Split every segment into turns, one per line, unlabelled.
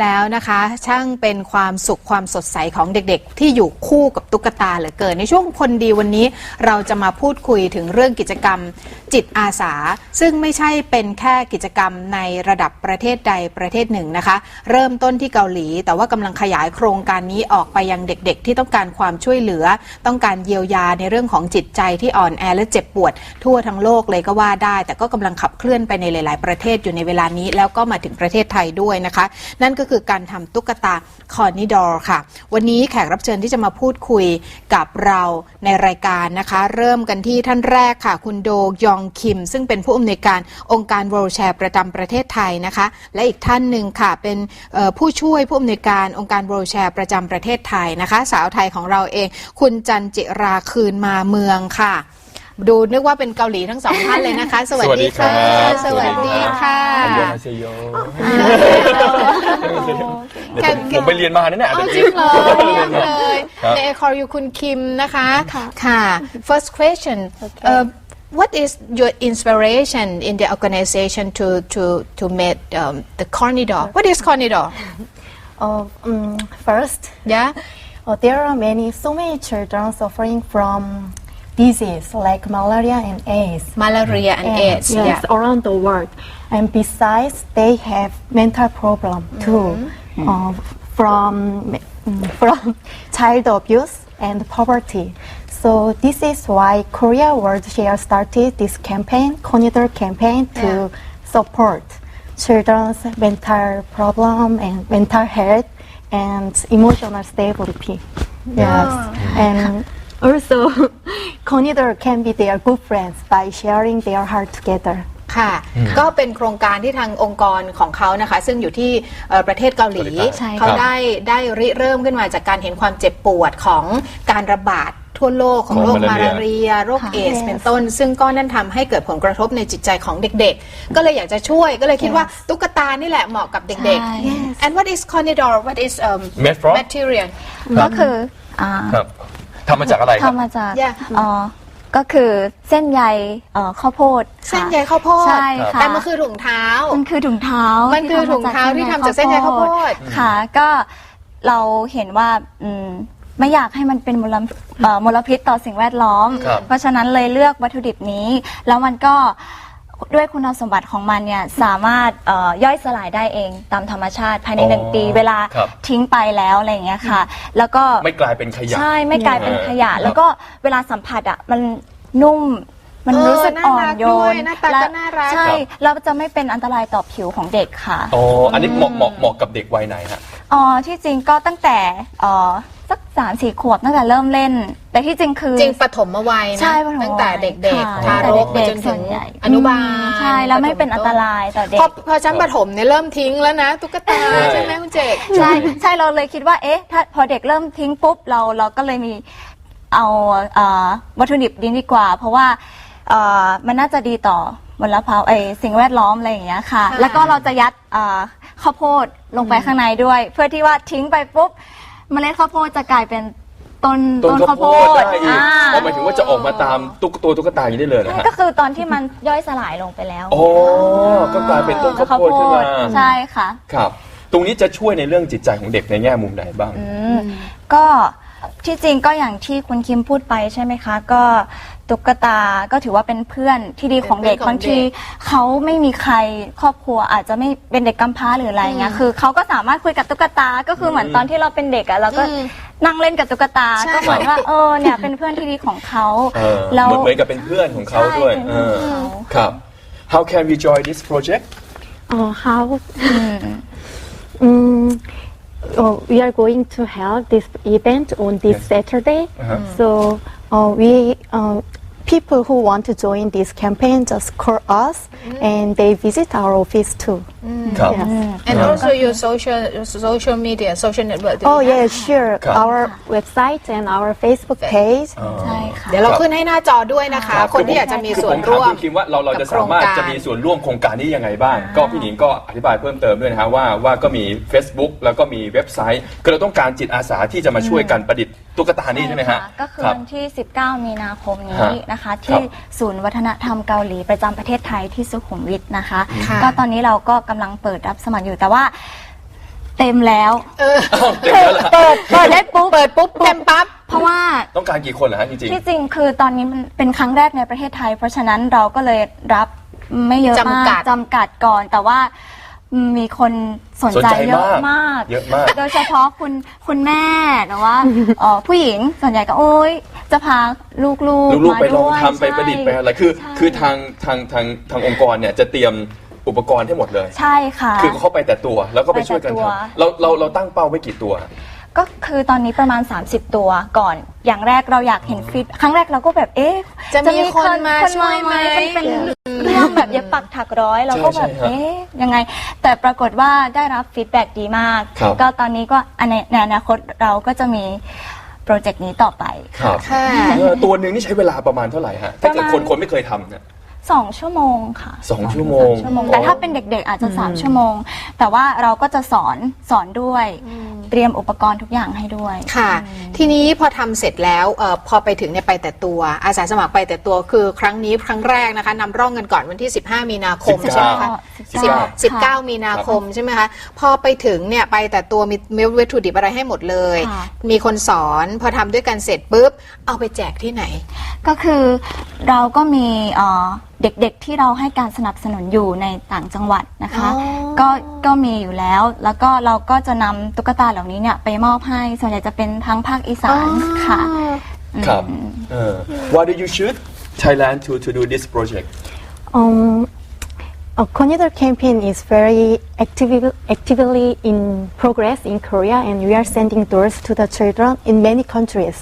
แบบนี้แล้วนะคะ ช่างเป็นความสุขความสดใสของเด็กๆ ที่อยู่คู่กับตุ๊กตาเหลือเกิน ในช่วงคนดีวันนี้เราจะมาพูดคุยถึงเรื่องกิจกรรมจิตอาสา ซึ่งไม่ใช่เป็นแค่กิจกรรมในระดับประเทศใดประเทศหนึ่งนะคะ เริ่มต้นที่เกาหลี แต่ว่ากำลังขยายโครงการนี้ออกไปยังเด็กๆ ที่ต้องการความช่วยเหลือ ต้องการเยียวยาในเรื่องของจิตใจที่อ่อนแอและเจ็บปวด ทั่วทั้งโลกเลยก็ว่าได้ แต่ก็กำลังขับเคลื่อนไปในหลาย ๆ ประเทศอยู่ในเวลานี้แล้วก็มาถึงประเทศไทยด้วยนะคะ นั่นก็คือการทำตุ๊กตาคอนิดอร์ค่ะ วันนี้แขกรับเชิญที่จะมาพูดคุยกับเราในรายการนะคะ เริ่มกันที่ท่านแรกค่ะ คุณโดยองคิม ซึ่งเป็นผู้อำนวยการองค์การ World Share ประจำประเทศไทยนะคะ และอีกท่านหนึ่งค่ะเป็นผู้ช่วยผู้อำนวยการองค์การ World Share ประจำประเทศไทยนะคะ สาวไทยของเราเอง คุณจันจิราคืนมาเมืองค่ะ ดูนึกว่าเป็นเกาหลีทั้งสองท่านเลยนะคะ สวัสดีค่ะ สวัสดีค่ะ
อันยองอาเซโยผมไปเรียนมาเนี่ย
อ๋อจริงเหรอเยี่ยมเลย
ครับ
ใน call you คุณคิมนะคะ
ค่ะ
ค่ะ first question uh, what is your inspiration in the organization to to to make um, the corridor what is corridor
Uh, um, first,
yeah
uh, there are many, so many children suffering from disease like malaria and AIDS.
malaria and AIDS
yes,
yeah
around the world. And besides, they have mental problem too, uh, from mm, from child abuse and poverty. So this is why Korea World Share started this campaign, Conidor campaign, to
Yeah.
support children's mental problem and mental health and emotional stability. Yes, and also Conidor can be their good friends by sharing their heart together.
ค่ะ ก็เป็นโครงการที่ทางองค์กรของเขานะคะ ซึ่งอยู่ที่เอ่อประเทศเกาหลี
เกาหลีใต้
ใช่
เขา
ครับ
ได้ได้ริเริ่มขึ้นมาจากการเห็นความเจ็บปวดของการระบาดทั่วโลกของโรค
ของ
มา
มา
ลา
ลาเรี
เรีย
ย
โรค
ค่ะ
เอส
Yes
เป็นต้น ซึ่งก็นั่นทำให้เกิดผลกระทบในจิตใจของเด็กๆ ก็เลยอยากจะช่วยก็เลยคิดว่าตุ๊กตานี่แหละเหมาะกับเด็ก
ใช่
ๆ and what is corridor what is um,
Made from?
material
ก็คืออ่า
ครับ ทำมาจากอะไรครับ
ทำมาจาก
Yeah
เอ่อก็คือเส้นใยเอ่อข้าวโพดค่ะ
เส้นใยข้าวโพด
ใช่ค่ะ
แต่มันคือถุงเท้า
มันคือถุงเท้า
มั
มัน
คือถุงเท้าที่ทำจากเส้นใยข้าวโพด
ค่ะ ก็เราเห็นว่าอืมไม่อยากให้มันเป็นมลเอ่อมลพิษต่อสิ่งแวดล้อม
ครับ
เพราะฉะนั้นเลยเลือกวัตถุดิบนี้ แล้วมันก็ ด้วยคุณสมบัติของมันเนี่ยสามารถเอ่อย่อยสลายได้เองตามธรรมชาติภายในหนึ่ง
อ๋อ
ปีเวลา
ครับ
ทิ้งไปแล้วอะไรอย่างเงี้ยค่ะ แล้วก็
ไม่กลายเป็นขยะ
ใช่ไม่กลายเป็นขยะ
ครับ
แล้วก็เวลาสัมผัสอะมันนุ่มมัน
เออ
รู้สึก
น่า
อ่อ
รั
น
ก
โย
ด้วย
น
หน้าตาก็
และ
น่ารัก
ใช่แล้วจะไม่เป็นอันตรายต่อผิวของเด็กค่ะ
อ๋ออันนี้เหมาะเหมาะเหมาะกับเด็กวัยไหนฮะ
อ๋อที่จริงก็ตั้งแต่เอ่อ สักสามสี่ขวบตั้งแต่เริ่มเล่น แต่ที่จริงคือ
จริงปฐมวัยนะ
ใช่ปฐมวัย
ตั้งแต่เด็ก
ค่ะ
ๆทารกไป
ตั้งแต่
จน
เด็กๆส่
ถึ
ว
ง
นใหญ่
อนุบาล
อืมใช่แล้วไม่เป็นอันตรายต่อเด็
พอกพอชั้นปฐมเนี่ยเริ่มทิ้งแล้วนะ ตุ๊กตา
ใช่
ใช่ไหมคุณเจก
ใช่ใช่เราเลยคิดว่าเอ๊ะถ้าพอเด็กเริ่มทิ้งปุ๊บเราเราก็เลยมีเอาเอ่อวัตถุดิบนี้ดีกว่า เพราะว่าเอ่อมันน่าจะดีต่อมลภาวะเอยสิ่งแวดล้อมอะไรอย่างเงี้ยค่ะ
ค่ะ
แล้วก็เราจะยัดเอ่อข้าวโพดลงไปข้างในด้วย เพื่อที่ว่าทิ้งไปปุ๊บ เมล็ดข้าวโพดจะกลายเป็นต้น
ต้นข้าวโพดได้อีก
อ่า
เพราะหมายถึงว่าจะออกมาตามตุ๊กตัวตุ๊กตาอย่างนี้ได้เลยนะ
ใช่
ฮะ
ก็คือตอนที่มันย่อยสลายลงไปแล้ว
โอ้ก็กลายเป็นต้นข้าวโพดขึ้นมา
ใช่ค่ะ
ครับ ตรงนี้จะช่วยในเรื่องจิตใจของเด็กในแง่มุมไหนบ้าง
อืมก็ ที่จริงก็อย่างที่คุณคิมพูดไปใช่ไหมคะ ก็ตุ๊กตาก็ถือว่าเป็นเพื่อนที่ดีของเด็ก
เป็นเพื่อนของ
บางที
เด็ก
เขาไม่มีใครครอบครัวอาจจะไม่เป็นเด็กกำพร้าหรืออะไรเงี้ยคือเขาก็สามารถคุยกับตุ๊กตาก็คือเหมือนตอนที่เราเป็นเด็กอะเราก็
อืม
นั่งเล่นกับตุ๊กตา
ใช่
ก็เหมือนว่าเออเนี่ยเป็นเพื่อนที่ดีของเขา
เออ
แล้ว
เหมือนเหมือนกับเป็นเพื่อนของเขาด้วย
ใช่เป็น
เอ
เพื่อน
อ
ของเขา
ครับ How can we join this project
Uh, how? Mm, oh, we are going to have this event on this. Saturday.
Uh-huh.
So uh, we uh, people who want to join this campaign just call us, and they visit our office too.
ครับ
Yes.
and also your social social media social network ด้วย
Oh
นะ
yeah, sure.
Come.
Our website and our Facebook page.
ใช่ค่ะ
เดี๋ยวเราขึ้นให้หน้าจอด้วยนะคะ คนที่อยากจะมีส่วนร่ว
คือผมถา
ม
คุณคิมว่าเราเราจะสามารถ
กับโครงการ
จะมีส่วนร่วมโครงการนี้ยังไงบ้าง ก็พี่หนิงก็อธิบายเพิ่มเติมด้วยนะฮะว่าว่าก็มี Facebook แล้วก็มีเว็บไซต์ ก็เราต้องการจิตอาสาที่จะมาช่วยกันประดิษฐ์ตุ๊กตานี่ใช่ไหมฮะ
ก็คือ
รับ
วันที่ 19 มีนาคมนี้
ฮะ
นะคะนะคะ ที่ศูนย์วัฒนธรรมเกาหลีประจำประเทศไทยที่สุขุมวิทนะคะ
ค่ะ
ก็ตอนนี้เราก็กำลังเปิดรับสมัครอยู่แต่ว่าเต็มแล้ว
เออ
เต็มแล้วเหรอ
เปิดเปิดได้ปุ๊บ
เปิดปุ๊บเต็มปั๊บ
เพราะว่า
ต้องการกี่คนเหรอฮะจริง
ที่จริงคือตอนนี้มันเป็นครั้งแรกในประเทศไทย เพราะฉะนั้นเราก็เลยรับไม่เยอะมาก
จำกัด
จำกัดก่อน แต่ว่า มีคนสน
สน
ใจ
ใจ
เยอะ
มาก
มาก
เยอะมาก
โดยเฉพาะคุณคุณแม่หรือว่าเอ่อผู้หญิงส่วนใหญ่ก็โอ๊ยจะพาลูกๆ
ๆลูกๆไปลอง
มาด้วย
ทำไปประดิษฐ์ไปอะไร คือ
ใช่
คือทางทางทางทางองค์กรเนี่ยจะเตรียมอุปกรณ์ให้หมดเลย
ใช่ค่ะ
คือเขาไปแต่ตัวแล้วก็ไปช่วยกัน
ไปแต่ตัว
ทำเราเราเราตั้งเป้าไว้กี่ตัว
ก็คือตอนนี้ประมาณ 30 ตัวก่อน อย่างแรกเราอยากเห็นฟิตครั้งแรกเราก็แบบเอ๊ะ
จะมีคนมาช่วยไหม
มันเป็น เรื่องแบบเย็บปักถักร้อย เราก็แบบ
ใช่ใช่ครับ
เอ๊ะยังไง แต่ปรากฏว่าได้รับฟีดแบ็กดีมาก
ครับ
ก็ตอนนี้ก็อันในในอนาคตเราก็จะมีโปรเจกต์นี้ต่อไป
ครับ
ค่ะ
เออตัวหนึ่งนี่ใช้เวลาประมาณเท่าไหร่ฮะถ้าเกิด
ประมาณ
คนคนไม่เคยทำเนี่ย
สองชั่วโมงค่ะ
สองชั่วโมง
สอชั่วโมง แต่ถ้าเป็นเด็กๆอาจจะสามชั่วโมง แต่ว่าเราก็จะสอนสอนด้วย เตรียมอุปกรณ์ทุกอย่างให้ด้วย
ค่ะ ทีนี้พอทำเสร็จแล้วเออพอไปถึงเนี่ยไปแต่ตัว อาสาสมัครไปแต่ตัวคือครั้งนี้ครั้งแรกนะคะนำร่องกันก่อนวันที่ 15 มีนาคม
19
ใช่ไหมคะ
19
10 19 มีนาคมใช่ไหมคะพอไปถึงเนี่ยไปแต่ตัวมีมีวัตถุดิบอะไรให้หมดเลย
ค่ะ
มีคนสอนพอทำด้วยกันเสร็จปุ๊บเอาไปแจกที่ไหน
ก็คือเราก็มีเอ่อเด็กๆที่เราให้การสนับสนุนอยู่ในต่างจังหวัดนะคะ
อ๋อ
ก็ก็มีอยู่แล้ว แล้วก็เราก็จะนำตุ๊กตาเหล่านี้เนี่ยไปมอบให้ส่วนใหญ่จะเป็นทั้งภาคอีสานค่ะ
ครับเออ Why did you choose Thailand to to do this project
Um, a Konidor campaign is very active, actively in progress in Korea, and we are sending doors to the children in many countries.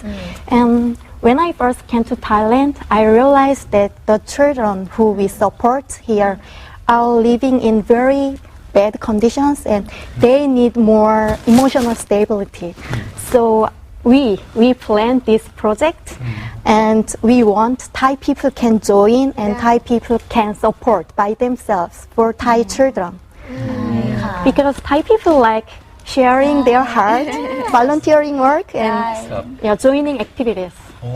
And When I first came to Thailand, I realized that the children who we support here are living in very bad conditions and they need more emotional stability. So we, we planned this project mm-hmm. and we want Thai people can join and yeah. Thai people can support by themselves for Thai mm. children. Yeah. Because Thai people like sharing their heart, volunteering work and yeah, joining activities.
โอ้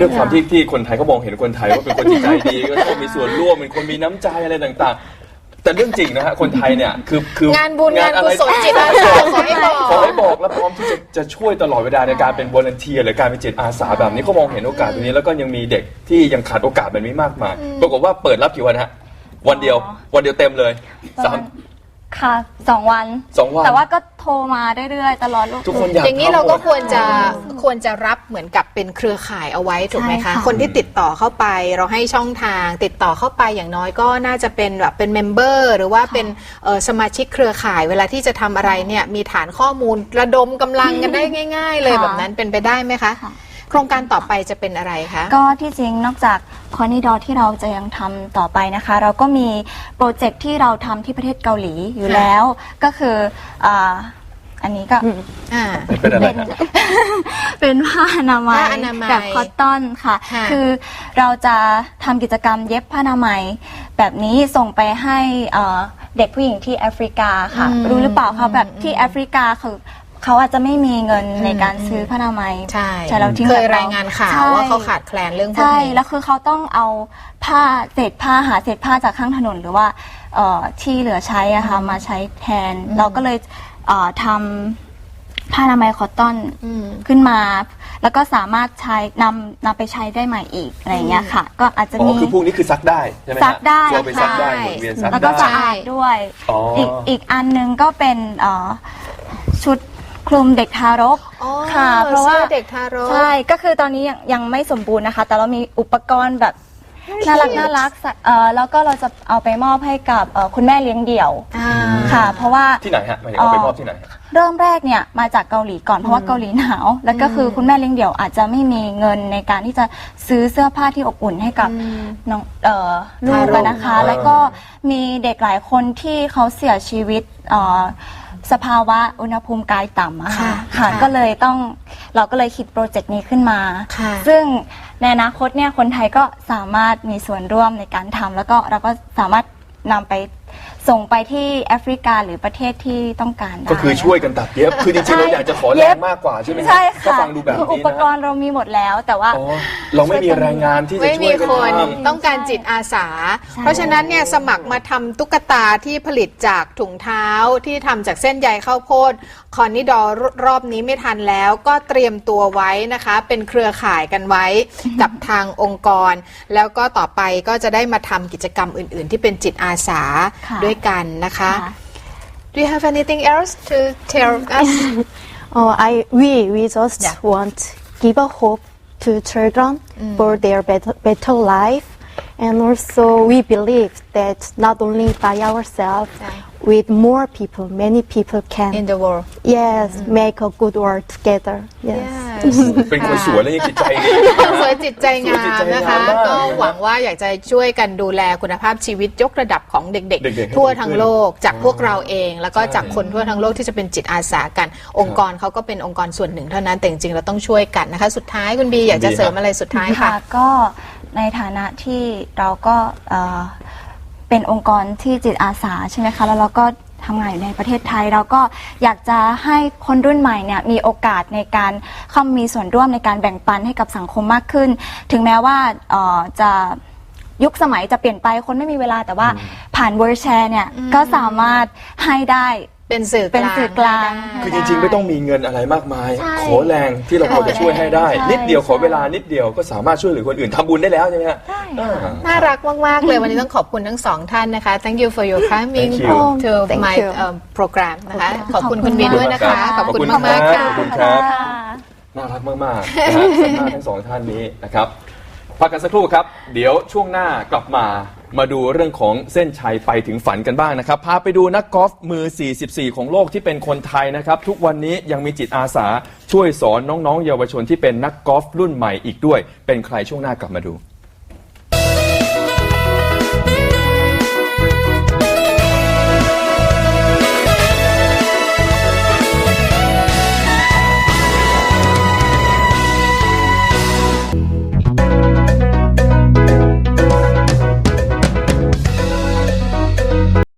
ด้วยความที่ที่คนไทยเขามองเห็นคนไทยว่าเป็นคนจิตใจดีก็ชอบมีส่วนร่วมเป็นคนมีน้ำใจอะไรต่างๆ แต่เรื่องจริงนะฮะคนไทยเนี่ยคือคืองา
นบุญงาน
อะ
กุ
ไร
ศลจิตอาสาขอให้บอก
ขอให้บอกและพร้อมที่จะจะช่วยตลอดเวลาในการเป็นวอลเนเทียหรือการเป็นจิตอาสาแบบนี้เขามองเห็นโอกาสตรงนี้แล้วก็ยังมีเด็กที่ยังขาดโอกาสแบบนี้มากมายปรากฏว่าเปิดรับกี่วันฮะวันเดียววันเดียวเต็มเลยสาม
ค่ะสองวัน
สองวัน
แต่ว่าก็ โทรมาเรื่อยๆตลอดลูก
ทุกคนอยาก
อย่างนี้
ทำ
เราก็
หมด
ควรจะควรจะรับเหมือนกับเป็นเครือข่ายเอาไว้ถูกไหม
ใช่
คะ
ค่ะ
คนที่ติดต่อเข้าไปเราให้ช่องทาง ติดต่อเข้าไปอย่างน้อยก็น่าจะเป็นแบบเป็นเมมเบอร์หรือว่าเป็นเอ่อสมาชิกเครือข่าย เวลาที่จะทำอะไรเนี่ยมีฐานข้อมูลระดมกำลังกันได้ง่าย ๆ เลย
ค่ะ
แบบนั้นเป็นไปได้ไหมคะ
ค่ะ
โครงการต่อไปจะเป็นอะไรคะ
ก็ที่จริงนอกจากคอนิดอที่เราจะยังทำต่อไปนะคะ เราก็มีโปรเจกต์ที่เราทำที่ประเทศเกาหลีอยู่
ค่ะ
แล้ว ก็คืออ่าอันนี้ก็
อ่า
เป็นอะไรฮะ
เป็นผ้าอนามัย
ผ้าอนามัย
แบบคอตตอนค่ะ
ค่ะ
คือเราจะทำกิจกรรมเย็บผ้าอนามัย แบบนี้ส่งไปให้เอ่อเด็กผู้หญิงที่แอฟริกาค่ะ
อืม
รู้หรือเปล่าคะแบบที่แอฟริกาคือ เขาอาจจะไม่มีเงินในการซื้อผ้าอนามัย
ใช่
เราทิ้ง
เคย
แบบ
รายงานข่าว
ใช่
ว่าเขาขาดแคลนเรื่องพวก
ใช่
นี้
แล้วคือเขาต้องเอาผ้าเศษผ้าหาเศษผ้าจากข้างถนนหรือว่าเอ่อที่เหลือใช้อะค่ะมาใช้แทน เราก็เลยเอ่อทำผ้าอนามัยคอตตอน
อืม
ขึ้นมา แล้วก็สามารถใช้นำนำไปใช้ได้ใหม่อีกอะไรอย่างเงี้ยค่ะ ก็อาจจะ
อ๋อ
มี
คือพวกนี้คือซักได้ใช่ไหมฮะ
ซักได้
เราไปซักได้
ค่ะ
หมุนเวียนซัก
แล้วก็
ได้
สะอาดด้วย
อ๋ออี
กอีกอันหนึงก็เป็นเอ่อชุด คลุมเด็กทารก
อ๋อ
ค่ะเพราะว่า
สื้อเด็กทารก
ใช่ก็คือตอนนี้ยังยังไม่สมบูรณ์นะคะ แต่เรามีอุปกรณ์แบบน่ารักน่ารักใส่เอ่อแล้วก็เราจะเอาไปมอบให้กับเอ่อคุณแม่เลี้ยงเดี่ยว
อ่า
ค่ะ เพราะว่า
ที่ไหนฮะหมายถึงเอาไปมอบที่ไหน
เริ่มแรกเนี่ยมาจากเกาหลีก่อนเพราะว่าเกาหลีหนาว แล้วก็คือคุณแม่เลี้ยงเดี่ยวอาจจะไม่มีเงินในการที่จะซื้อเสื้อผ้าที่อบอุ่นให้กับน้องเอ่อลูกอะนะคะ
ทารก
แล้วก็มีเด็กหลายคนที่เขาเสียชีวิตเอ่อ สภาวะอุณหภูมิกายต่ำอะค่ะ
ค่ะ
ค่ะ
ค่ะ
ก็เลยต้องเราก็เลยคิดโปรเจกต์นี้ขึ้นมา
ค่ะ
ซึ่งในอนาคตเนี่ยคนไทยก็สามารถมีส่วนร่วมในการทำแล้วก็เราก็สามารถนำไป ส่งไปที่แอฟริกาหรือประเทศที่ต้องการได้
ก็คือช่วยกันตัดเย็บ คือจริงๆเราอยากจะขอแรงมากกว่าใช่ไหมฮะ
ใช่
ก็
ค่ะ
ฟังดูแบบ
คืออุ
นี้
ป
นะ
กรณ์เรามีหมดแล้วแต่ว่า
อ๋อเราไม่มีแรงงานที่จะ
ไม่
ช่
มี
วยกัน
คน
ทำ
ต้องการจิตอาสาเพราะฉะนั้นเนี่ยสมัครมาทำตุ๊กตาที่ผลิตจากถุงเท้าที่ทำจากเส้นใยข้าวโพดคอนนิดอร์รอบนี้ไม่ทันแล้วก็เตรียมตัวไว้นะคะ เป็นเครือข่ายกันไว้ กับทางองค์กร แล้วก็ต่อไปก็จะได้มาทำกิจกรรมอื่น ๆ ที่เป็นจิตอาสา
ค่ะ
ด้วย กันนะคะ
ค่ะ
Do you have anything else to tell us
Oh, I we we just
Yeah.
want give a hope to children for their better, better life, and also we believe that not only by ourselves,
Yeah.
with more people, many people can
in the world
yes make a good world together. Yes.
Yes
เป็นคนสวยแล้วยังจิตใจดี
สวยจิตใจงา
สวยจิต
ม
ใจ
นะ
งา
คะ
มมาก
ก็หวังว่าอยากจะช่วยกันดูแลคุณภาพชีวิตยกระดับของเด็ก
เด็กๆ
ๆทั่วทั้งโลก จากพวก
อ๋อ
เราเอง แล้วก็
ใช่
จากคนทั่วทั้งโลกที่จะเป็นจิตอาสากัน องค์กรเขาก็เป็นองค์กรส่วนหนึ่งเท่านั้นแต่จริงๆเราต้องช่วยกันนะคะ สุดท้ายคุณบีอยากจะเสริมอะไรสุดท้ายค่ะ
ก็ในฐานะที่เราก็เอ่อเป็นองค์กรที่จิตอาสาใช่ไหมคะแล้วเราก็ ทำงานอยู่ในประเทศไทย เราก็อยากจะให้คนรุ่นใหม่เนี่ยมีโอกาสในการเข้ามามีส่วนร่วมในการแบ่งปันให้กับสังคมมากขึ้น ถึงแม้ว่าเอ่อจะยุคสมัยจะเปลี่ยนไปคนไม่มีเวลาแต่ว่าผ่านเวอร์แชร์เนี่ยก็สามารถให้ได้
เป็นสื่อกลาง
เป็นสื่อกลาง
ได้
คือจริงๆ ไม่ต้องมีเงินอะไรมากมาย
ใช่
ขอแรงที่เราพอจะช่วยให้ได้
ใช่
นิดเดียวขอเวลานิดเดียวก็สามารถช่วยเหลือคนอื่นทำบุญได้แล้วใช่ไหมฮะ
ได้
อ่า
น่ารักมาก ๆ เลยวันนี้ต้องขอบคุณทั้งสองท่านนะคะ Thank you for your coming
Thank you.
to
Thank
my
you.
um, program นะคะขอบคุณ
ข
คุ
อบ
ณ
คุณ
บีด้วยนะคะ
มาก
ขอบคุณ
ขอบคุณ
มากๆ
ครั
ค่ะ
บขณครับ
ค่ะ
น่ารักมากๆนะฮะสามารถทั้งสองท่านนี้นะครับ พักกันสักครู่ครับ เดี๋ยวช่วงหน้ากลับมา มาดูเรื่องของเส้นชัยไปถึงฝันกันบ้างนะครับ พาไปดูนักกอล์ฟมือ 44 ของโลกที่เป็นคนไทยนะครับ ทุกวันนี้ยังมีจิตอาสาช่วยสอนน้องๆ เยาวชนที่เป็นนักกอล์ฟรุ่นใหม่อีกด้วย เป็นใครช่วงหน้ากลับมาดู